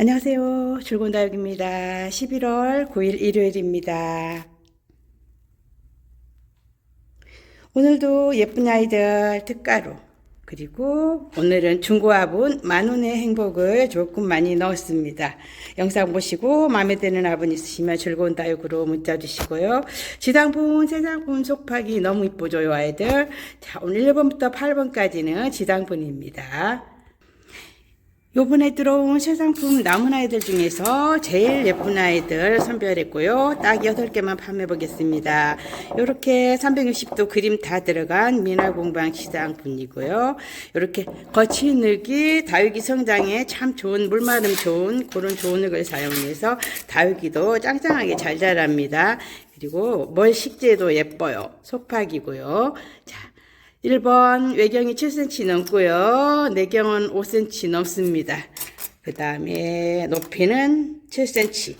안녕하세요. 줄곤다육입니다. 11월 9일 일요일입니다. 오늘도 예쁜 아이들 특가로 그리고 오늘은 중고화분 만원의 행복을 조금 많이 넣었습니다. 영상 보시고 마음에 드는 화분 있으시면 즐거운 다육으로 문자 주시고요. 지당분, 세장분 속박이 너무 이쁘죠, 요 아이들. 자, 오늘 1번부터 8번까지는 지당분입니다. 요번에 들어온 새 상품 남은 아이들 중에서 제일 예쁜 아이들 선별했고요. 딱 8개만 판매해 보겠습니다. 요렇게 360도 그림 다 들어간 미나공방 시장분이고요. 요렇게 거친 흙이 다육이 성장에 참 좋은 물마름 좋은 그런 좋은 흙을 사용해서 다육이도 짱짱하게 잘 자랍니다. 그리고 멀 식재도 예뻐요. 속박이고요. 자, 1번 외경이 7cm 넘고요. 내경은 5cm 넘습니다. 그 다음에 높이는 7cm.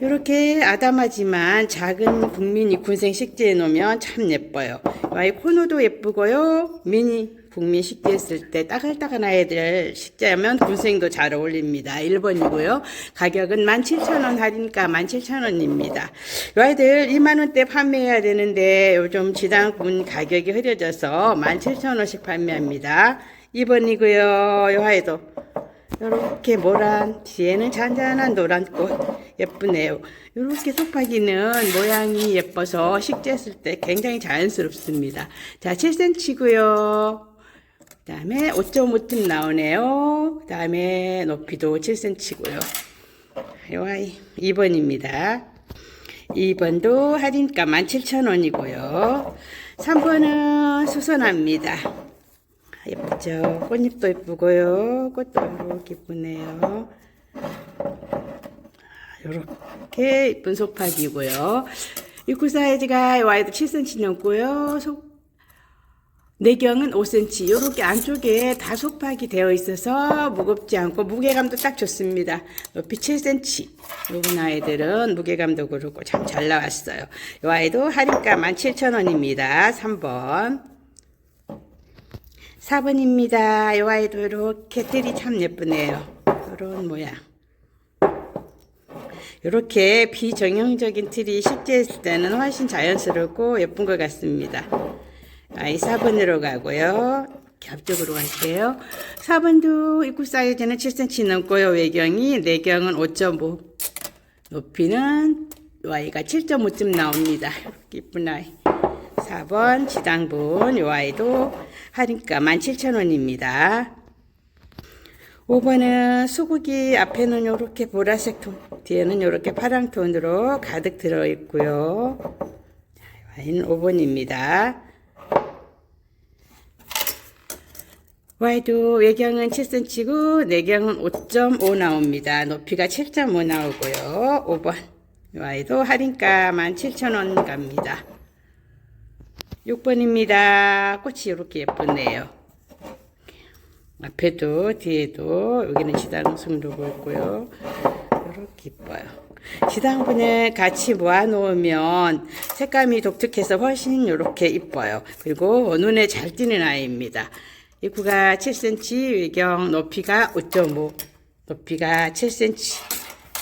이렇게 아담하지만 작은 국민이 군생 식재해 놓으면 참 예뻐요. 와이 코너도 예쁘고요. 미니 국민 식재 했을 때 따글따글 아이들 식재하면 군생도 잘 어울립니다. 1번이고요. 가격은 17,000원 할인가 17,000원입니다. 이 아이들 2만원대 판매해야 되는데 요즘 지당분 가격이 흐려져서 17,000원씩 판매합니다. 2번이고요. 이 아이도 이렇게 모란 뒤에는 잔잔한 노란 꽃 예쁘네요. 이렇게 속박이는 모양이 예뻐서 식재했을 때 굉장히 자연스럽습니다. 자, 7cm고요. 그 다음에 5.5쯤 나오네요. 그 다음에 높이도 7cm고요. 요 아이 2번입니다. 2번도 할인가 17,000원이고요. 3번은 수선합니다. 예쁘죠? 꽃잎도 예쁘고요. 꽃도 예쁘네요. 이렇게 예쁜 속박이고요. 입구 사이즈가 와이드 7cm 넘고요. 속 내경은 5cm. 이렇게 안쪽에 다 속박이 되어 있어서 무겁지 않고 무게감도 딱 좋습니다. 높이 7cm. 요번 아이들은 무게감도 그렇고 참 잘 나왔어요. 이 아이도 할인가 17,000원입니다. 3번. 4번입니다. 이 아이도 이렇게 뜰이 참 예쁘네요. 이런 모양. 이렇게 비정형적인 틀이 식재했을 때는 훨씬 자연스럽고 예쁜 것 같습니다. 아이 4번으로 가고요. 겹쪽으로 갈게요. 4번도 입구 사이즈는 7cm 넘고요. 외경이 내경은 5.5 높이는 Y가 7.5쯤 나옵니다. 이쁜 아이. 4번 지당분 요 아이도 할인가 17,000원입니다. 5번은 수국이 앞에는 이렇게 보라색 톤, 뒤에는 이렇게 파랑 톤으로 가득 들어 있고요. 와인 5번입니다. 와이도 외경은 7cm고 내경은 5.5 나옵니다. 높이가 7.5 나오고요. 5번 와이도 할인가 17,000원 갑니다. 6번입니다. 꽃이 이렇게 예쁘네요. 앞에도 뒤에도 여기는 지당승도 보였고요. 이렇게 이뻐요. 지당분을 같이 모아놓으면 색감이 독특해서 훨씬 이렇게 이뻐요. 그리고 눈에 잘 띄는 아이입니다. 입구가 7cm, 외경 높이가 5.5, 높이가 7cm.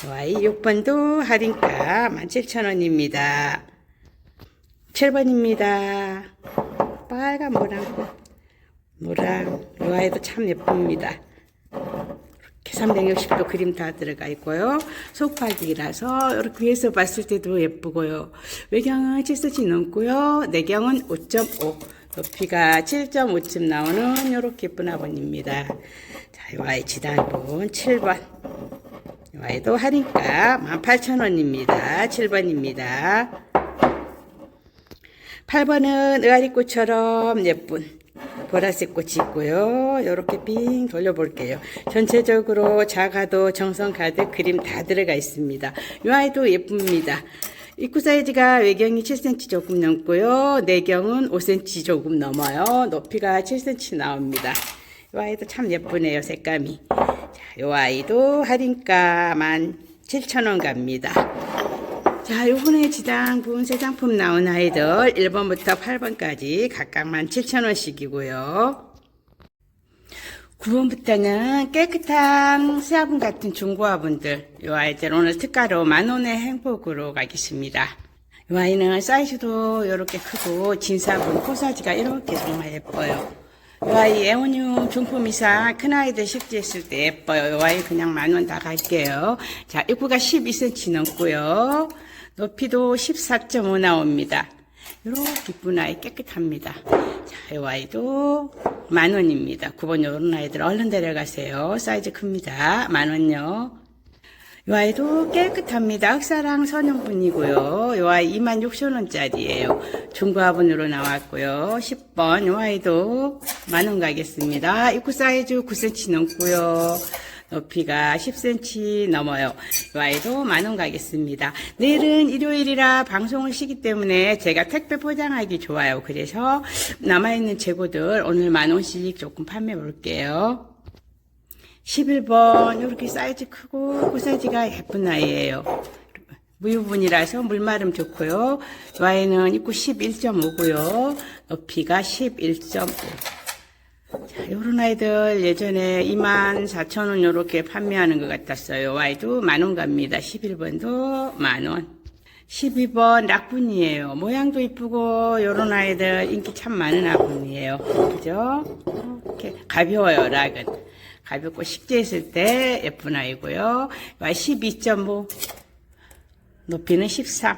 아이 6번도 할인가 17,000원입니다. 7번입니다. 빨간. 모랑. 이 아이도 참 예쁩니다. 이렇게 360도 그림 다 들어가 있고요. 속박이라서 이렇게 위에서 봤을 때도 예쁘고요. 외경은 7cm 넘고요. 내경은 5.5. 높이가 7.5쯤 나오는 이렇게 예쁜 화분입니다. 자, 이 아이 지단분 7번. 이 아이도 할인가 18,000원입니다. 7번입니다. 8번은 의아리꽃처럼 예쁜 보라색 꽃이 있고요. 이렇게 빙 돌려볼게요. 전체적으로 작아도 정성 가득 그림 다 들어가 있습니다. 이 아이도 예쁩니다. 입구 사이즈가 외경이 7cm 조금 넘고요. 내경은 5cm 조금 넘어요. 높이가 7cm 나옵니다. 이 아이도 참 예쁘네요. 색감이. 자, 이 아이도 할인가 17,000원 갑니다. 자, 요번에 지당분 새 상품 나온 아이들 1번부터 8번까지 각각 17,000원씩이고요. 9번부터는 깨끗한 수화분 같은 중고화분들. 이 아이들 오늘 특가로 만원의 행복으로 가겠습니다. 이 아이는 사이즈도 이렇게 크고 진사분 코사지가 이렇게 정말 예뻐요. 이 아이 애원용 중품 이상 큰 아이들 식지했을 때 예뻐요. 이 아이 그냥 만원 다 갈게요. 자, 입구가 12cm 넘고요. 높이도 14.5 나옵니다. 이렇게 이쁜 아이 깨끗합니다. 자, 이 아이도 만 원입니다. 9번 요런 아이들 얼른 데려가세요. 사이즈 큽니다. 만 원요. 이 아이도 깨끗합니다. 흑사랑 선형분이고요. 이 아이 2만 6천 원짜리예요. 중고화분으로 나왔고요. 10번 이 아이도 만 원 가겠습니다. 입구 사이즈 9cm 넘고요. 높이가 10cm 넘어요. 이 아이도 만원 가겠습니다. 내일은 일요일이라 방송을 쉬기 때문에 제가 택배 포장하기 좋아요. 그래서 남아있는 재고들 오늘 만 원씩 조금 판매 볼게요. 11번 이렇게 사이즈 크고 그 사이즈가 예쁜 아이예요. 무유분이라서 물마름 좋고요. 이 아이는 입구 11.5고요. 높이가 11.5. 자, 요런 아이들 예전에 24,000원 요렇게 판매하는 것 같았어요. 아이도 만원 갑니다. 11번도 만원. 12번 락분이에요. 모양도 이쁘고 요런 아이들 인기 참 많은 아분이에요. 그죠? 이렇게 가벼워요, 락은. 가볍고 식재했을 때 예쁜 아이고요. 12.5 높이는 13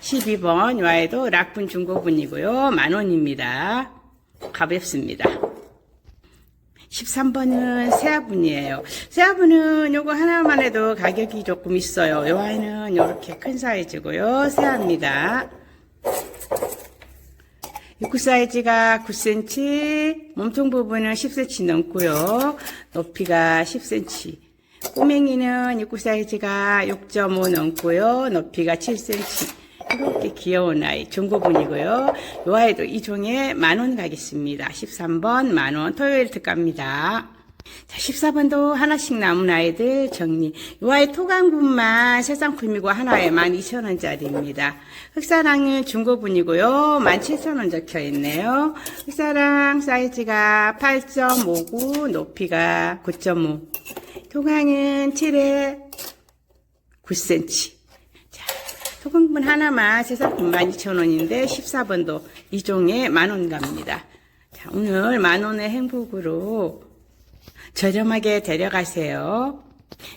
12번 이 아이도 락분 중고분이고요. 만원입니다. 가볍습니다. 13번은 새아분이에요. 새아분은 요거 하나만 해도 가격이 조금 있어요. 요 아이는 요렇게 큰 사이즈고요. 새아입니다. 입구 사이즈가 9cm, 몸통 부분은 10cm 넘고요. 높이가 10cm. 꼬맹이는 입구 사이즈가 6.5 넘고요. 높이가 7cm. 이렇게 귀여운 아이, 중고분이고요. 이 아이도 이 종에 만원 가겠습니다. 13번 만원, 토요일 특가입니다. 자, 14번도 하나씩 남은 아이들 정리. 이 아이 토강분만 세상품이고 하나에 12,000원짜리입니다. 흑사랑은 중고분이고요. 17,000원 적혀 있네요. 흑사랑 사이즈가 8.59, 높이가 9.5. 토강은 7에 9cm. 자, 토강분 하나만 세상품 12,000원인데 14번도 이 종에 만원 갑니다. 자, 오늘 만원의 행복으로 저렴하게 데려가세요.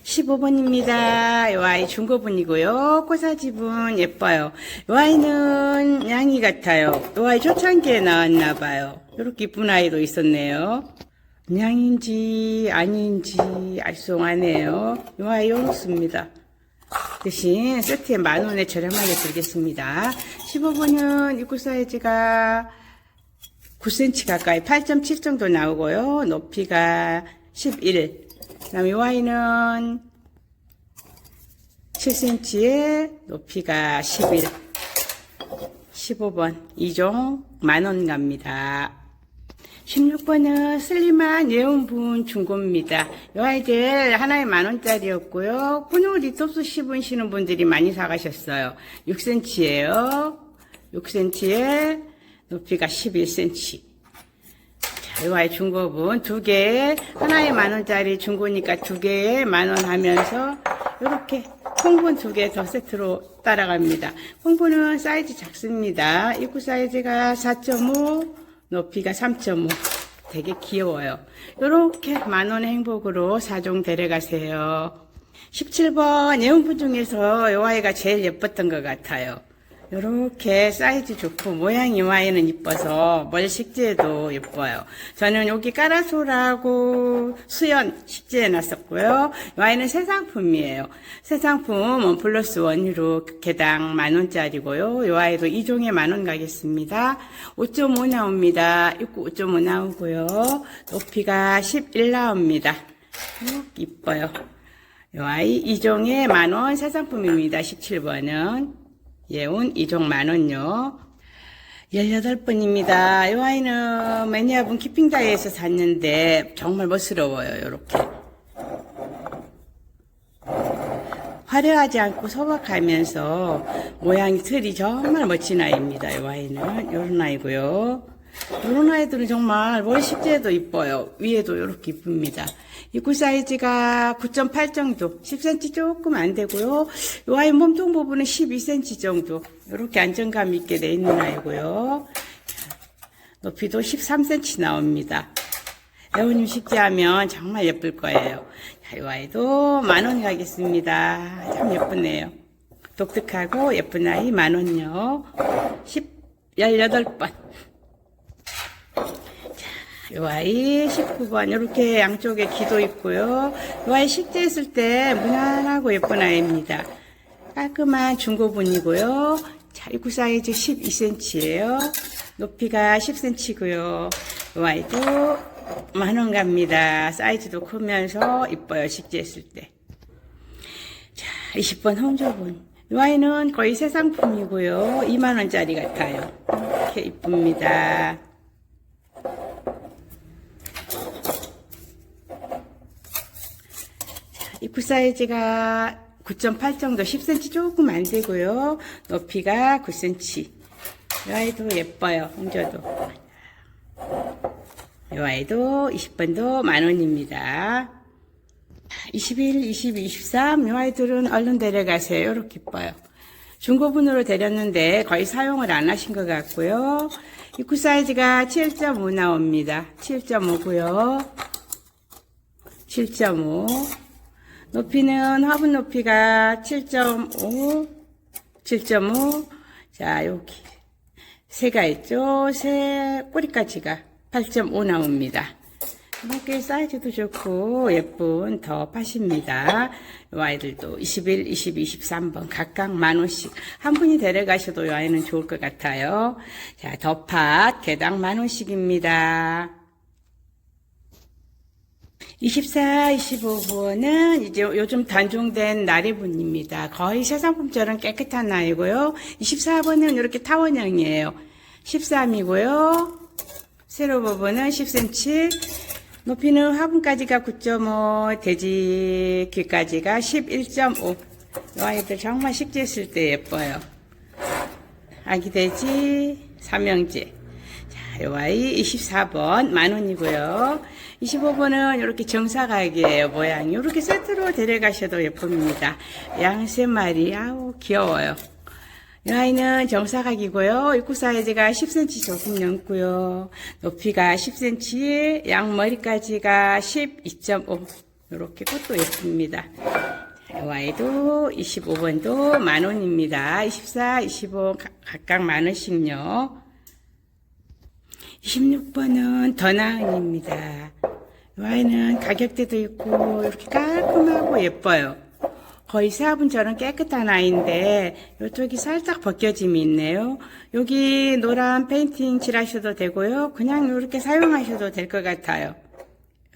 15번입니다. 이 아이 중고분이고요. 코사지분 예뻐요. 이 아이는 양이 같아요. 이 아이 초창기에 나왔나봐요. 이렇게 이쁜 아이도 있었네요. 양인지 아닌지 알쏭하네요. 이 아이 요렇습니다. 대신 세트에 만원에 저렴하게 드리겠습니다. 15번은 입구 사이즈가 9cm 가까이 8.7 정도 나오고요. 높이가 11. 그 다음에 이 아이는 7cm에 높이가 11. 15번 2종 만원 갑니다. 16번은 슬림한 예운분 중고입니다. 이 아이들 하나에 만원짜리였고요. 근육 리톱스 씹으시는 분들이 많이 사가셨어요. 6cm예요. 6cm에 높이가 11cm. 자, 이 아이 중고분 두 개, 하나에 만원짜리 중고니까 두 개에 만원 하면서 이렇게 콩분 두 개 더 세트로 따라갑니다. 콩분은 사이즈 작습니다. 입구 사이즈가 4.5, 높이가 3.5. 되게 귀여워요. 이렇게 만원의 행복으로 4종 데려가세요. 17번 예용분 중에서 이 아이가 제일 예뻤던 것 같아요. 이렇게 사이즈 좋고 모양이 와이는 이뻐서 뭘 식재해도 예뻐요. 저는 여기 까라솔하고 수연 식재해 놨었고요. 와이는 새 상품이에요. 새 상품 원 플러스 원유로 개당 만 원짜리고요. 이 아이도 2종에 만원 가겠습니다. 5.5 나옵니다. 입구 5.5 나오고요. 높이가 11 나옵니다. 이뻐요. 이 아이 2종에 만원 새 상품입니다. 17번은. 예운 2종 만원요. 18번입니다. 이 와인은 매니아분 키핑다이에서 샀는데 정말 멋스러워요. 이렇게. 화려하지 않고 소박하면서 모양이 틀이 정말 멋진 아이입니다. 이 와인은 이런 아이고요. 이런 아이들은 정말 머리 식재도 이뻐요. 위에도 이렇게 이쁩니다. 입구 사이즈가 9.8 정도, 10cm 조금 안 되고요. 이 아이 몸통 부분은 12cm 정도. 이렇게 안정감 있게 돼 있는 아이고요. 높이도 13cm 나옵니다. 애원님 식재하면 정말 예쁠 거예요. 자, 이 아이도 만원 가겠습니다. 참 예쁘네요. 독특하고 예쁜 아이 만 원요. 10, 18번. 이 아이 19번 이렇게 양쪽에 기도 있고요. 이 아이 식재했을 때 무난하고 예쁜 아이입니다. 깔끔한 중고분이고요. 자, 입구 사이즈 12cm예요. 높이가 10cm고요. 이 아이도 만원 갑니다. 사이즈도 크면서 이뻐요. 식재했을 때. 자, 20번 홍조분. 이 아이는 거의 새 상품이고요. 2만원짜리 같아요. 이렇게 이쁩니다. 입구 사이즈가 9.8 정도, 10cm 조금 안 되고요. 높이가 9cm. 이 아이도 예뻐요. 홍조도. 이 아이도 20번도 만원입니다. 21, 22, 23, 이 아이들은 얼른 데려가세요. 이렇게 이뻐요. 중고분으로 데렸는데 거의 사용을 안 하신 것 같고요. 입구 사이즈가 7.5 나옵니다. 7.5고요. 7.5. 높이는 화분 높이가 7.5, 7.5. 자, 여기 새가 있죠. 새 꼬리까지가 8.5 나옵니다. 이렇게 사이즈도 좋고 예쁜 더 팥입니다. 이 아이들도 21, 22, 23번 각각 만 원씩 한 분이 데려가셔도 이 아이는 좋을 것 같아요. 자, 더팥 개당 만 원씩입니다. 24, 25번은 이제 요즘 단종된 나래분입니다. 거의 새 상품처럼 깨끗한 아이고요. 24번은 이렇게 타원형이에요. 13이고요. 세로 부분은 10cm, 높이는 화분까지가 9.5, 돼지 귀까지가 11.5. 이 아이들 정말 식재했을 때 예뻐요. 아기 돼지 삼형제. 자, 이 아이 24번 만 원이고요. 25번은 이렇게 정사각이에요. 모양이 이렇게 세트로 데려가셔도 예쁩니다. 양 세 마리 아우 귀여워요. 이 아이는 정사각이고요. 입구 사이즈가 10cm 조금 넘고요. 높이가 10cm, 양머리까지가 12.5. 이렇게 꽃도 예쁩니다. 이 아이도 25번도 만원입니다. 24, 25 각각 만원씩요. 26번은 더 나은입니다. 이 아이는 가격대도 있고 이렇게 깔끔하고 예뻐요. 거의 새화분처럼 깨끗한 아이인데 이쪽이 살짝 벗겨짐이 있네요. 여기 노란 페인팅 칠하셔도 되고요. 그냥 이렇게 사용하셔도 될 것 같아요.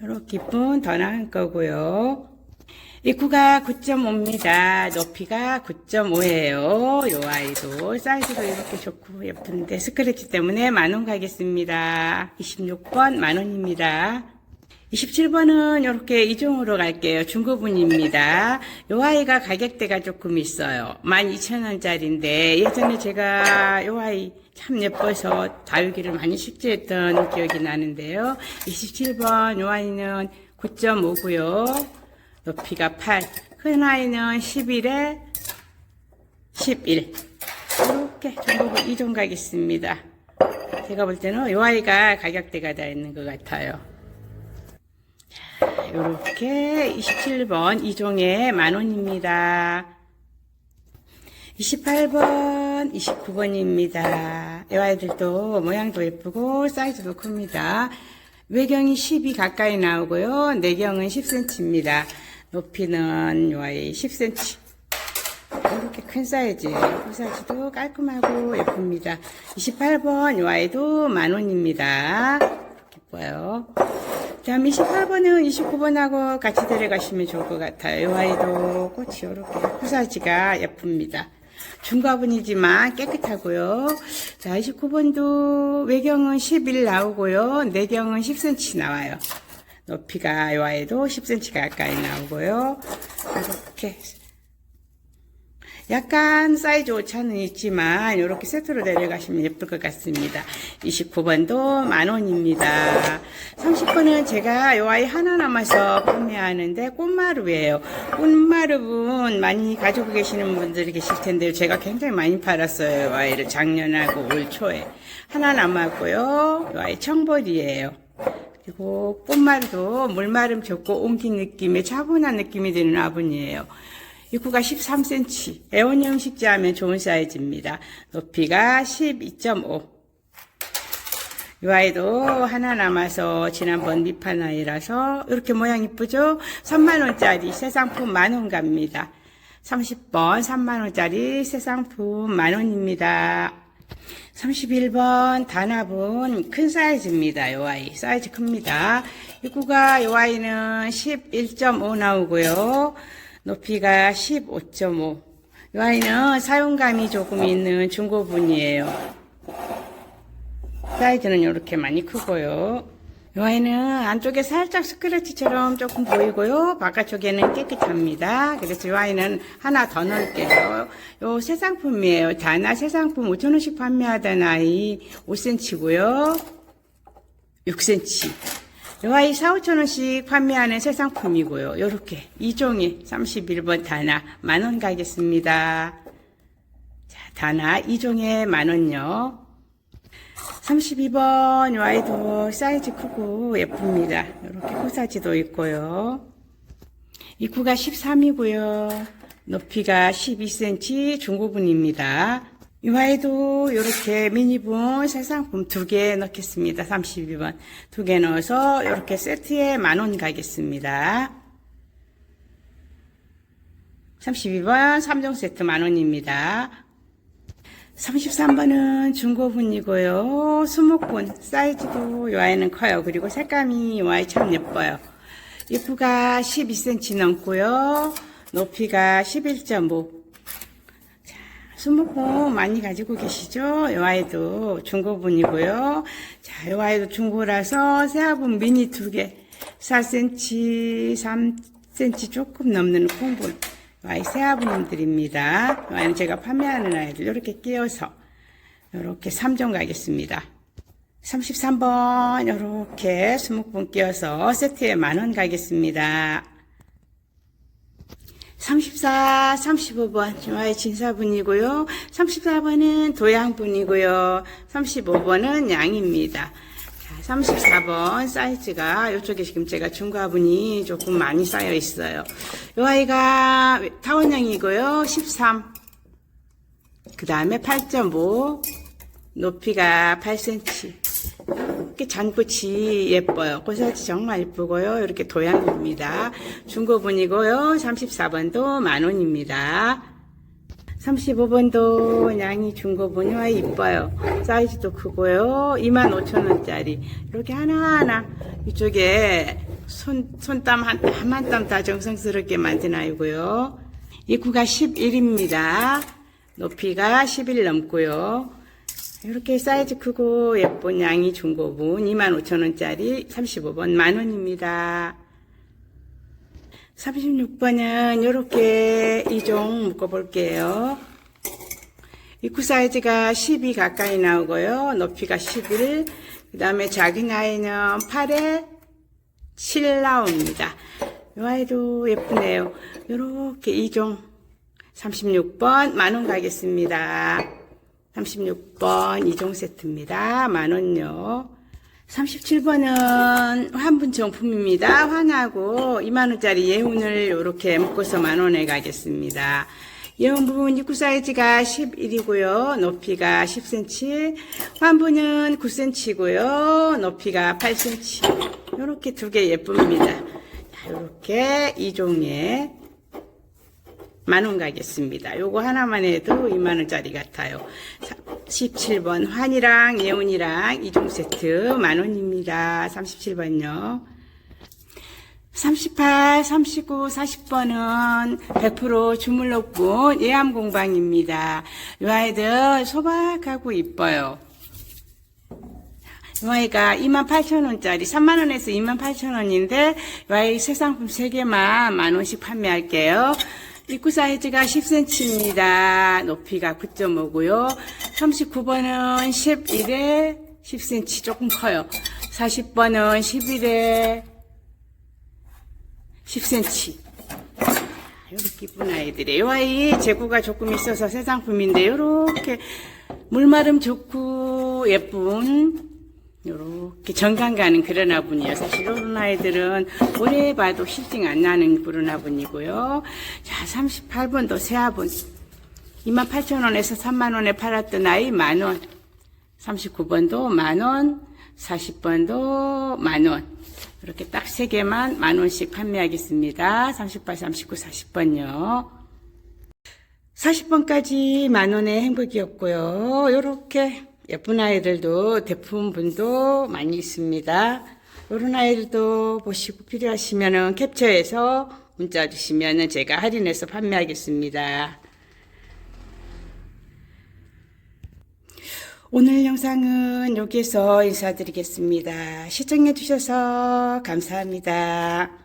이렇게 이쁜 더 나은 거고요. 입구가 9.5입니다. 높이가 9.5예요. 요 아이도 사이즈도 이렇게 좋고 예쁜데 스크래치 때문에 만원 가겠습니다. 26번 만원입니다. 27번은 이렇게 이종으로 갈게요. 중고분입니다. 요 아이가 가격대가 조금 있어요. 12,000원짜리인데 예전에 제가 요 아이 참 예뻐서 다육이를 많이 식재했던 기억이 나는데요. 27번 요 아이는 9.5고요. 높이가 8. 큰 아이는 11에 11. 이렇게 중고분 이종 가겠습니다. 제가 볼 때는 요 아이가 가격대가 다 있는 것 같아요. 이렇게 27번 이종에 만원입니다. 28번, 29번입니다. 이 아이들도 모양도 예쁘고 사이즈도 큽니다. 외경이 10이 가까이 나오고요. 내경은 10cm입니다. 높이는 이 아이 10cm. 이렇게 큰 사이즈예요. 그 사이즈도 깔끔하고 예쁩니다. 28번 이 아이도 만원입니다. 예뻐요. 다음 28번은 29번하고 같이 데려가시면 좋을 것 같아요. 이 아이도 꽃이 이렇게 후사지가 예쁩니다. 중과분이지만 깨끗하고요. 자, 29번도 외경은 11 나오고요. 내경은 10cm 나와요. 높이가 이 아이도 10cm 가까이 나오고요. 이렇게 약간 사이즈 오차는 있지만 이렇게 세트로 데려가시면 예쁠 것 같습니다. 29번도 만원입니다. 30번은 제가 요 아이 하나 남아서 판매하는데 꽃마루예요. 꽃마루분 많이 가지고 계시는 분들이 계실 텐데요. 제가 굉장히 많이 팔았어요. 요 아이를 작년하고 올 초에. 하나 남았고요. 요 아이 청벌이에요. 그리고 꽃말도 물마름 좋고 옹긴 느낌의 차분한 느낌이 드는 화분이에요. 입구가 13cm, 애원 형식자 하면 좋은 사이즈입니다. 높이가 12.5. 이 아이도 하나 남아서 지난번 밑판 아이라서 이렇게 모양 이쁘죠? 3만원짜리 새 상품 만원 갑니다. 30번 3만원짜리 새 상품 만원입니다. 31번 단합은 큰 사이즈입니다. 요 아이 사이즈 큽니다. 입구가 요 아이는 11.5 나오고요. 높이가 15.5. 요 아이는 사용감이 조금 있는 중고분이에요. 사이즈는 이렇게 많이 크고요. 요 아이는 안쪽에 살짝 스크래치처럼 조금 보이고요. 바깥쪽에는 깨끗합니다. 그래서 요 아이는 하나 더 넣을게요. 요 새 상품이에요. 다나 새 상품 5,000원씩 판매하던 아이 5cm고요. 6cm. 요 아이 4, 5천원씩 판매하는 새 상품이고요. 요렇게 2종에 31번 다나 만원 가겠습니다. 자, 다나 2종에 만원요. 32번 요 아이도 사이즈 크고 예쁩니다. 이렇게 코사지도 있고요. 입구가 13이고요. 높이가 12cm 중고분입니다. 이 아이도 이렇게 미니분 새 상품 두 개 넣겠습니다. 32번 두 개 넣어서 이렇게 세트에 만원 가겠습니다. 32번 3종 세트 만 원입니다. 33번은 중고분이고요. 수목분 사이즈도 이 아이는 커요. 그리고 색감이 이 아이 참 예뻐요. 입구가 12cm 넘고요. 높이가 11.5. 자, 수목분 많이 가지고 계시죠? 이 아이도 중고분이고요. 자, 이 아이도 중고라서 새화분 미니 두 개. 4cm, 3cm 조금 넘는 콩분. 와이 새아버님들입니다. 와이는 제가 판매하는 아이들 이렇게 끼워서 이렇게 3종 가겠습니다. 33번 이렇게 20분 끼워서 세트에 만 원 가겠습니다. 34, 35번 중화의 진사분이고요. 34번은 도양분이고요. 35번은 양입니다. 자, 34번 사이즈가 이쪽에 지금 제가 중과분이 조금 많이 쌓여 있어요. 이 아이가 타원형이고요. 13. 그 다음에 8.5. 높이가 8cm. 이렇게 잔꽃이 예뻐요. 고사지 정말 예쁘고요. 이렇게 도양입니다. 중고분이고요. 34번도 만원입니다. 35번도 양이 중고분이와 이뻐요. 사이즈도 크고요. 25,000원짜리. 이렇게 하나하나 이쪽에 손, 손땀 한 땀 한 땀 다 정성스럽게 만든 아이고요. 입구가 11입니다. 높이가 11 넘고요. 이렇게 사이즈 크고 예쁜 양이 중고분 25,000원짜리 35번 만원입니다. 36번은 이렇게 2종 묶어볼게요. 입구 사이즈가 12 가까이 나오고요. 높이가 11. 그 다음에 작은 아이는 8에 7 나옵니다. 이 아이도 예쁘네요. 이렇게 2종 36번 만원 가겠습니다. 36번 2종 세트입니다. 만원요. 37번은 환분 정품입니다. 환하고 2만원짜리 예운을 이렇게 묶어서 만원에 가겠습니다. 예운 부분 입구 사이즈가 11이고요. 높이가 10cm. 환분은 9cm고요. 높이가 8cm. 이렇게 두 개 예쁩니다. 자, 이렇게 2종에 만원 가겠습니다. 요거 하나만 해도 2만원짜리 같아요. 17번 환이랑 예운이랑 이종 세트 만원입니다. 37번요. 38, 39, 40번은 100% 주물럭분 예암 공방입니다. 이 아이들 소박하고 이뻐요. 이 아이가 28,000원짜리, 3만원에서 28,000원인데, 이 아이 새 상품 3개만 만원씩 판매할게요. 입구 사이즈가 10cm입니다. 높이가 9.5고요. 39번은 11에 10cm 조금 커요. 40번은 11에 10cm. 이렇게 이쁜 아이들이에요. 이 아이 재고가 조금 있어서 새 상품인데 이렇게 물마름 좋고 예쁜 이렇게 정감 가는 그런 화분이에요. 사실 이런 아이들은 오래 봐도 실증 안 나는 그런 화분이고요. 자, 38번도 새 화분. 28,000원에서 3만원에 팔았던 아이 만원. 39번도 만원. 40번도 만원. 이렇게 딱 세 개만 만원씩 판매하겠습니다. 38, 39, 40번요. 40번까지 만원의 행복이었고요. 이렇게 예쁜 아이들도 대품 분도 많이 있습니다. 이런 아이들도 보시고 필요하시면 캡처해서 문자 주시면 제가 할인해서 판매하겠습니다. 오늘 영상은 여기서 인사드리겠습니다. 시청해 주셔서 감사합니다.